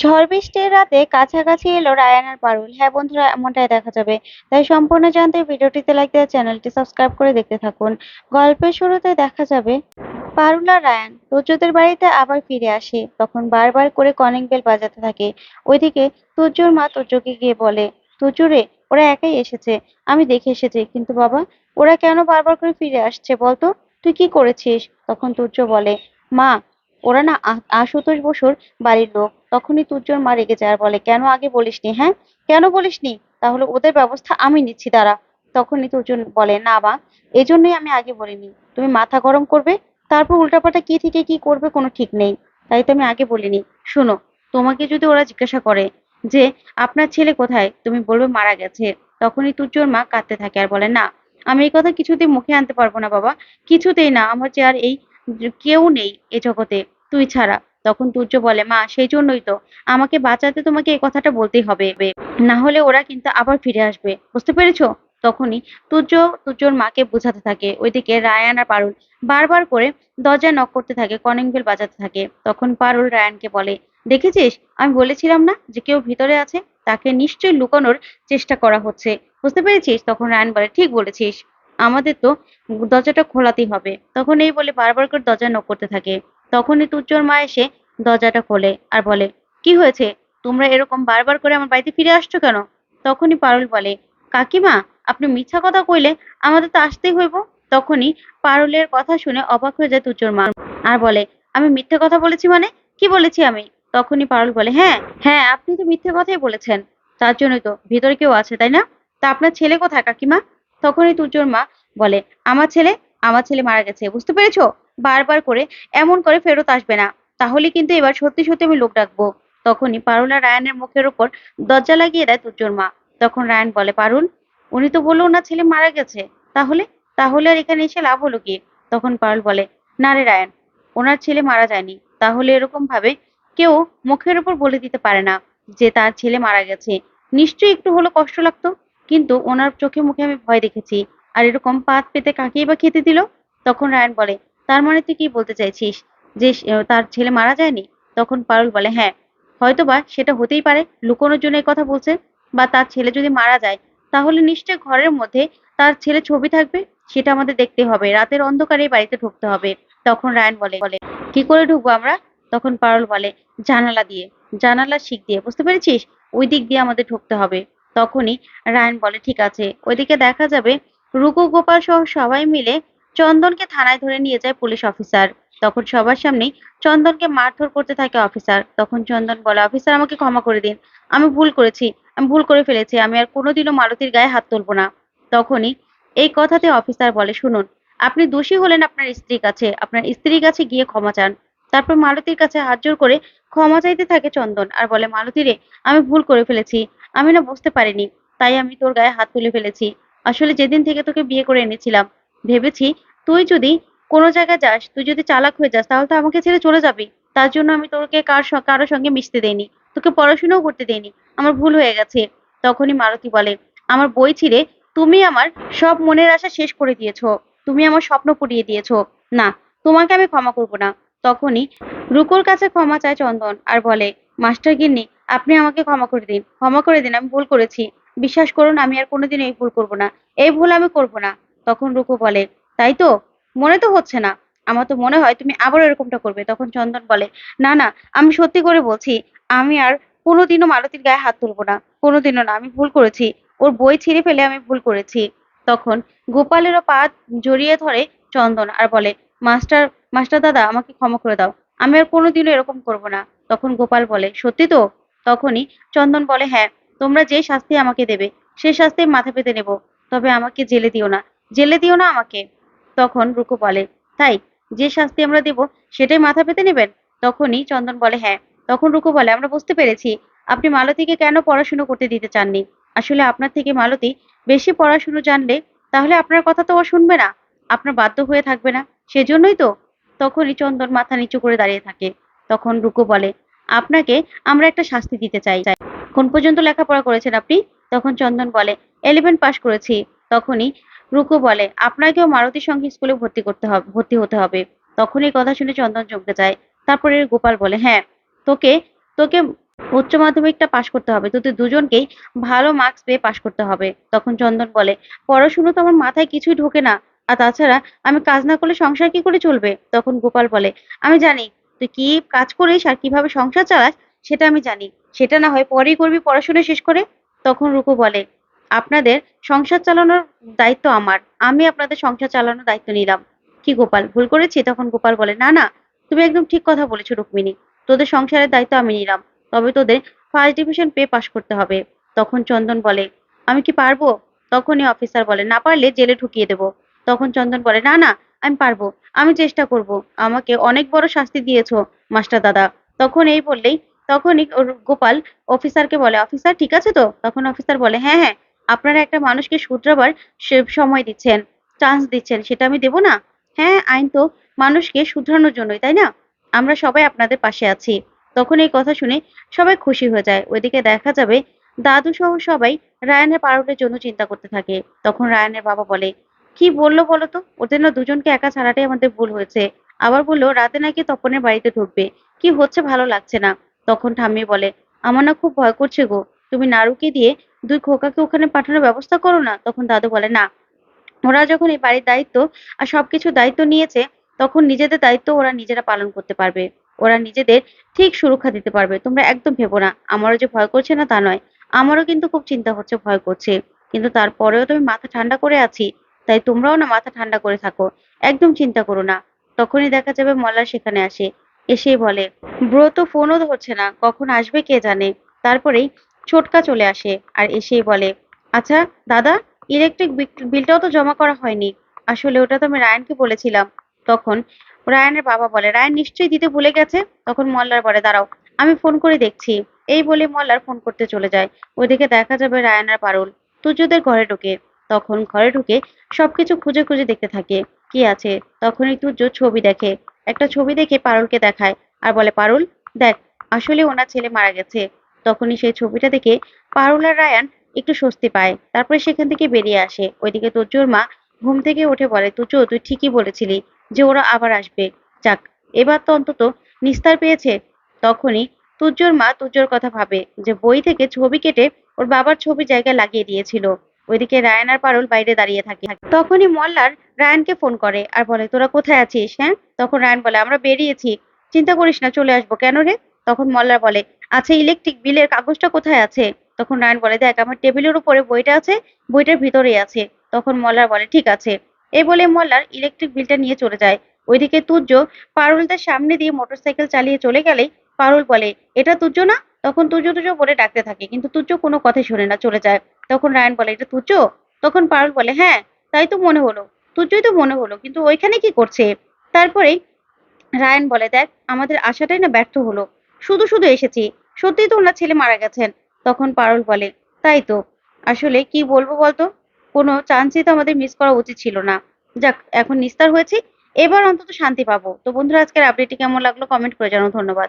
ঝড় বৃষ্টির রাতে কাছাকাছি এলো রায়ান আর পারুল। হ্যাঁ বন্ধুরা, এমনটাই দেখা যাবে। তাই সম্পূর্ণ জানতে ভিডিওটিতে লাইক দেওয়া, চ্যানেলটি সাবস্ক্রাইব করে দেখতে থাকুন। গল্পের শুরুতে দেখা যাবে পারুল আর রায়ান। তুর্যদের বাড়িতে আবার ফিরে আসে। তখন বারবার করে কলিং বেল বাজাতে থাকে। ওইদিকে তুর্যর মা তুর্যকে গিয়ে বলে, তুর্য রে, ওরা একাই এসেছে। আমি দেখে এসেছি। কিন্তু বাবা, ওরা কেন বারবার করে ফিরে আসছে বলতো? তুই কি করেছিস? তখন তুর্য বলে, মা ওরা না আশুতোষ বসুর বাড়ির লোক। তখনই তুর্যর মা রেগে যায় আর বলে, কেন আগে বলিসনি হ্যাঁ? কেন বলিসনি? তাহলে ওদের ব্যবস্থা আমি নিচ্ছি, দাঁড়া। তখনই তুর্য বলে, না মা, এজন্যই আমি আগে বলিনি। তুমি মাথা গরম করবে, তারপর উল্টাপাল্টা কি থেকে কি করবে কোনো ঠিক নেই। তাই তো আমি আগে বলিনি। শোনো, তোমাকে যদি ওরা জিজ্ঞাসা করে যে, আপনার ছেলে কোথায়? তুমি বলবে, মারা গেছে। তখনই তুর্যর মা কাঁদতে থাকে আর বলে, না, আমি এই কথা কিছুতেই মুখে আনতে পারব না বাবা। কিছুতেই না, আমার যে আর এই কেউ নেই এ জগতে। তুই ছাড়া। তখন তুর্য বলে, মা সেই জন্যই তো। আমাকে বাঁচাতে তোমাকে এই কথাটা বলতেই হবে না হলে ওরা কিন্তু আবার ফিরে আসবে। বুঝতে পেরেছ? তখনই তুর্য, তুর্যর মাকে বোঝাতে থাকে। ওইদিকে রায়ান আর পারুল বারবার করে দরজা নক করতে থাকে কলিং বেল বাজাতে থাকে। তখন পারুল রায়ানকে বলে, দেখেছিস? আমি বলেছিলাম না যে কেউ ভিতরে আছে? তাকে নিশ্চয়ই লুকানোর চেষ্টা করা হচ্ছে। বুঝতে পেরেছিস? তখন রায়ান বলে, ঠিক বলেছিস। আমাদের তো দরজাটা খোলাতেই হবে। তখন এই বলে বারবার করে দরজা নক করতে থাকে। তখনই তুর্যর মা এসে দরজাটা খোলে আর বলে, কি হয়েছে? তোমরা এরকম বারবার করে আমার বাড়িতে ফিরে আসছো কেন? তখনই পারুল বলে, কাকিমা, আপনি মিথ্যা কথা কইলে আমাদের তো আসতেই হইব। তখনই পারুলের কথা শুনে অবাক হয়ে যায় তুর্যর মা আর বলে, আমি মিথ্যে কথা বলেছি মানে? কি বলেছি আমি? তখনই পারুল বলে হ্যাঁ হ্যাঁ আপনি তো মিথ্যে কথাই বলেছেন। তার জন্যই তো ভিতরে কেউ আছে, তাই না? তা আপনার ছেলে কোথায় কাকিমা? তখনই তুর্যর মা বলে, আমার ছেলে আমার ছেলে মারা গেছে, বুঝতে পেরেছ? বারবার করে এমন করে ফেরত আসবে না। তাহলে কিন্তু এবার সত্যি সত্যি আমি লোক ডাকবো। তখনই পারুলা রায়ানের মুখের উপর দরজা লাগিয়ে দেয় তুর্যর মা। তখন রায়ান বলে, পারুল, উনি তো বলল ওনার ছেলে মারা গেছে। তাহলে? তাহলে আর এখানে এসে লাভ হলো কি? তখন পারুল বলে, না রে রায়ান, ওনার ছেলে মারা যায়নি। তাহলে এরকম ভাবে কেউ মুখের উপর বলে দিতে পারে না যে তার ছেলে মারা গেছে। নিশ্চয়ই একটু হলো কষ্ট লাগতো। কিন্তু ওনার চোখে মুখে আমি ভয় দেখেছি। আর এরকম পাত পেতে কাকেই বা খেতে দিল? তখন রায়ান বলে তার মানে তুই কি বলতে চাইছিস? যে তার ছেলে মারা যায়নি? তখন পারুল বলে হ্যাঁ। হয়তোবা সেটা হতেই পারে, লুকোনোর জন্য এই কথা বলছে, বা তার ছেলে যদি মারা যায়, তাহলে নিশ্চয় ঘরের মধ্যে তার ছেলে ছবি থাকবে, সেটা আমাদের দেখতে হবে। রাতের অন্ধকারে বাড়িতে ঢুকতে হবে। তখন রায়ন বলে বলে, কি করে ঢুকবো আমরা? তখন পারুল বলে, জানালা দিয়ে জানালা শিক দিয়ে, বুঝতে পেরেছিস? ওই দিক দিয়ে আমাদের ঢুকতে হবে। তখনই রায়ন বলে, ঠিক আছে, ওইদিকে দেখা যাবে। রুকু, গোপাল সহ সবাই মিলে চন্দনকে থানায় ধরে নিয়ে যায় পুলিশ অফিসার। তখন সবার সামনেই চন্দনকে মারধর করতে থাকে অফিসার। তখন চন্দন বলে, অফিসার, আমাকে ক্ষমা করে দিন। আমি ভুল করেছি, আমি ভুল করে ফেলেছি, আমি আর কোনোদিনও মালতীর গায়ে হাত তুলবো না। তখনই এই কথাতে অফিসার বলে, শুনুন, আপনি দোষী হলেন আপনার স্ত্রীর কাছে। আপনার স্ত্রীর কাছে গিয়ে ক্ষমা চান। তারপর মালতীর কাছে হাত জোর করে ক্ষমা চাইতে থাকে চন্দন আর বলে মালতী রে, আমি ভুল করে ফেলেছি। আমি না বুঝতে পারিনি, তাই আমি তোর গায়ে হাত তুলে ফেলেছি। আসলে যেদিন থেকে তোকে বিয়ে করে এনেছিলাম ভেবেছি, তুই যদি কোনো জায়গায় যাস, তুই যদি চালাক হয়ে যাস, তাহলে তো আমাকে ছেড়ে চলে যাবি। তার জন্য আমি তোকে কার কারোর সঙ্গে মিশতে দেইনি। তোকে পড়াশোনাও করতে দেইনি। আমার ভুল হয়ে গেছে। তখনই মালতী বলে, আমার বই ছিঁড়ে তুমি আমার সব মনের আশা শেষ করে দিয়েছ। তুমি আমার স্বপ্ন পুড়িয়ে দিয়েছ। না, তোমাকে আমি ক্ষমা করব না। তখনই রুকুর কাছে ক্ষমা চায় চন্দন আর বলে, মাস্টার গিন্নি, আপনি আমাকে ক্ষমা করে দিন। ক্ষমা করে দিন, আমি ভুল করেছি। বিশ্বাস করুন, আমি আর কোনোদিন এই ভুল করব না। এই ভুল আমি করব না। তখন রুকু বলে, তাই তো? মনে তো হচ্ছে না। আমার তো মনে হয় তুমি আবার এরকমটা করবে। তখন চন্দন বলে, না না, আমি সত্যি করে বলছি, আমি আর কোনোদিনও মালতীর গায়ে হাত তুলবো না। কোনোদিনও না, আমি ভুল করেছি। ওর বই ছিঁড়ে ফেলে আমি ভুল করেছি। তখন গোপালেরও পা জড়িয়ে ধরে চন্দন আর বলে, মাস্টার মাস্টার দাদা, আমাকে ক্ষমা করে দাও। আমি আর কোনোদিনও এরকম করব না। তখন গোপাল বলে, সত্যি তো? তখনই চন্দন বলে হ্যাঁ তোমরা যে শাস্তি আমাকে দেবে, সে শাস্তি মাথা পেতে নেব। তবে আমাকে জেলে দিও না। জেলে দিও না আমাকে। তখন রুকু বলে, তাই? যে শাস্তি আমরা দেব, সেটাই মাথা পেতে নেবেন? তখনই চন্দন বলে হ্যাঁ। তখন রুকু বলে, আমরা বুঝতে পেরেছি। আপনি মালতীকে কেন পড়াশুনো করতে দিতে চাননি? আসলে আপনার থেকে মালতী বেশি পড়াশুনো জানলে, তাহলে আপনার কথা তো ও শুনবে না। আপনার বাধ্য হয়ে থাকবে না। সেজন্যই তো। তখনই চন্দন মাথা নিচু করে দাঁড়িয়ে থাকে। তখন রুকু বলে, আপনাকে আমরা একটা শাস্তি দিতে চাই। কোন পর্যন্ত লেখাপড়া করেছেন আপনি? তখন চন্দন বলে, এলেভেন পাশ করেছি। তখনই রুকু বলে, আপনাকেও মারুতির সঙ্গে স্কুলে ভর্তি করতে হবে, ভর্তি হতে হবে। তখন এই কথা শুনে চন্দন চমকে যায়। তারপরে গোপাল বলে হ্যাঁ তোকে তোকে উচ্চ মাধ্যমিকটা পাশ করতে হবে। তোদের দুজনকেই ভালো মার্কস পেয়ে পাশ করতে হবে। তখন চন্দন বলে, পড়াশুনো তো আমার মাথায় কিছুই ঢোকে না। আর তাছাড়া আমি কাজ না করলে সংসার কি করে চলবে? তখন গোপাল বলে, আমি জানি, তুই কি কাজ করিস আর কীভাবে সংসার চালাস, সেটা আমি জানি। সেটা না হয় পরেই করবি পড়াশোনা শেষ করে? তখন রুকু বলে আপনাদের সংসার চালানোর দায়িত্ব আমার। আমি আপনাদের সংসার চালানোর দায়িত্ব নিলাম। কি গোপাল, ভুল করেছি? তখন গোপাল বলে, না না, তুমি একদম ঠিক কথা বলেছ রুক্মিণী। তোদের সংসারের দায়িত্ব আমি নিলাম। তবে তোদের ফার্স্ট ডিভিশন পেয়ে পাশ করতে হবে। তখন চন্দন বলে, আমি কি পারব? তখনই অফিসার বলে, না পারলে জেলে ঢুকিয়ে দেবো। তখন চন্দন বলে, না না, আমি পারব। আমি চেষ্টা করব। আমাকে অনেক বড় শাস্তি দিয়েছ, মাস্টার দাদা। তখন এই বললেই, তখনই গোপাল অফিসারকে বলে অফিসার ঠিক আছে তো? তখন অফিসার বলে হ্যাঁ হ্যাঁ আপনারা একটা মানুষকে শুধরাবার সময় দিচ্ছেন চান্স দিচ্ছেন, সেটা আমি দেবো না। হ্যাঁ আইন তো মানুষকে শুধরানোর জন্যই, তাই না? আমরা সবাই আপনাদের পাশে আছি। তখন এই কথা শুনে সবাই খুশি হয়ে যায়। ওইদিকে দেখা যাবে দাদু সহ সবাই রায়ানের পারুলের জন্য চিন্তা করতে থাকে। তখন রায়ানের বাবা বলে, কি বলল বলো তো? ওদের না দুজনকে একা ছাড়াটাই আমাদের ভুল হয়েছে। আবার বলল, রাতে নাকি তপনের বাড়িতে ঢুকবে। কি হচ্ছে ভালো লাগছে না। তখন ঠাম্মি বলে, আমার না খুব ভয় করছে গো। তুমি নারুকে দিয়ে দুই খোকাকে ওখানে পাঠানোর ব্যবস্থা করো না? তখন দাদু বলে, না। ওরা যখন এই বাড়ির দায়িত্ব আর সবকিছু দায়িত্ব নিয়েছে, তখন নিজেদের দায়িত্ব ওরা নিজেরা পালন করতে পারবে। ওরা নিজেদের ঠিক সুরক্ষা দিতে পারবে। তোমরা একদম ভেবো না। আমারও যে ভয় করছে না তা নয়। আমারও কিন্তু খুব চিন্তা হচ্ছে, ভয় করছে। কিন্তু তারপরেও তো আমি মাথা ঠান্ডা করে আছি। তাই তোমরাও না মাথা ঠান্ডা করে থাকো। একদম চিন্তা করো না। তখনই দেখা যাবে মল্লার সেখানে আসে। এসেই বলে ব্রত ফোনও ধরছে না। কখন আসবে কে জানে? তারপরেই ছোটকা চলে আসে আর এসেই বলে আচ্ছা দাদা ইলেকট্রিক বিলটাও তো জমা করা হয়নি। আসলে ওটা তো আমি রায়ানকে বলেছিলাম। তখন রায়ানের বাবা বলে, রায়ান নিশ্চয়ই দিতে ভুলে গেছে? তখন মল্লার বলে, দাঁড়াও, আমি ফোন করে দেখছি। এই বলে মল্লার ফোন করতে চলে যায়। ওইদিকে দেখা যাবে রায়ান আর পারুল তুজোদের ঘরে ঢুকে। তখন ঘরে ঢুকে সবকিছু খুঁজে খুঁজে দেখতে থাকে। কি আছে? তখনই তুর্য ছবি দেখে। একটা ছবি দেখে পারুলকে দেখায় আর বলে, পারুল, দেখ, আসলে ওনার ছেলে মারা গেছে। তখনই সেই ছবিটা দেখে পারুল আর রায়ান একটু স্বস্তি পায়। তারপরে সেখান থেকে বেরিয়ে আসে। ওইদিকে তুর্যর মা ঘুম থেকে উঠে বলে তুর্য তুই ঠিকই বলেছিলি যে ওরা আবার আসবে। যাক, এবার তো অন্তত নিস্তার পেয়েছে। তখনই তুর্যর মা তুর্যর কথা ভাবে যে বই থেকে ছবি কেটে ওর বাবার ছবি জায়গায় লাগিয়ে দিয়েছিল। ওইদিকে রায়ান আর পারুল বাইরে দাঁড়িয়ে থাকে। তখনই মল্লার রায়ানকে ফোন করে আর বলে, তোরা কোথায় আছিস হ্যাঁ? তখন রায়ান বলে, আমরা বেরিয়েছি। চিন্তা করিস না, চলে আসব। কেন রে? তখন মল্লার বলে আচ্ছা ইলেকট্রিক বিলের কাগজটা কোথায় আছে? তখন রায়ান বলে, দেখ, আমার টেবিলের উপরে বইটা আছে, বইটার ভিতরেই আছে। তখন মল্লার বলে, ঠিক আছে। এই বলে মল্লার ইলেকট্রিক বিলটা নিয়ে চলে যায়। ওইদিকে তুর্য পারুলদের সামনে দিয়ে মোটরসাইকেল চালিয়ে চলে গেলেই পারুল বলে, এটা তুর্য না? তখন তুর্য তুর্য বলে ডাকতে থাকে, কিন্তু তুর্য কোনো কথাই শোনে না, চলে যায়। তখন রায়ন বলে, এটা তুর্য? তখন পারুল বলে হ্যাঁ তাই তো মনে হলো। তুর্যই তো মনে হলো, কিন্তু ওইখানে কি করছে? তারপরেই রায়ন বলে, দেখ, আমাদের আশাটাই না ব্যর্থ হলো। শুধু শুধু এসেছি। সত্যিই তো ওনার ছেলে মারা গেছেন, তখন পারুল বলে। তাই তো। আসলে কি বলব বলতো? কোনো চান্সই তো আমাদের মিস করা উচিত ছিল না। যাক, এখন নিস্তার হয়েছি। এবার অন্তত শান্তি পাবো। তো বন্ধুরা, আজকের আপডেটটি কেমন লাগল? কমেন্ট করে জানাও। ধন্যবাদ।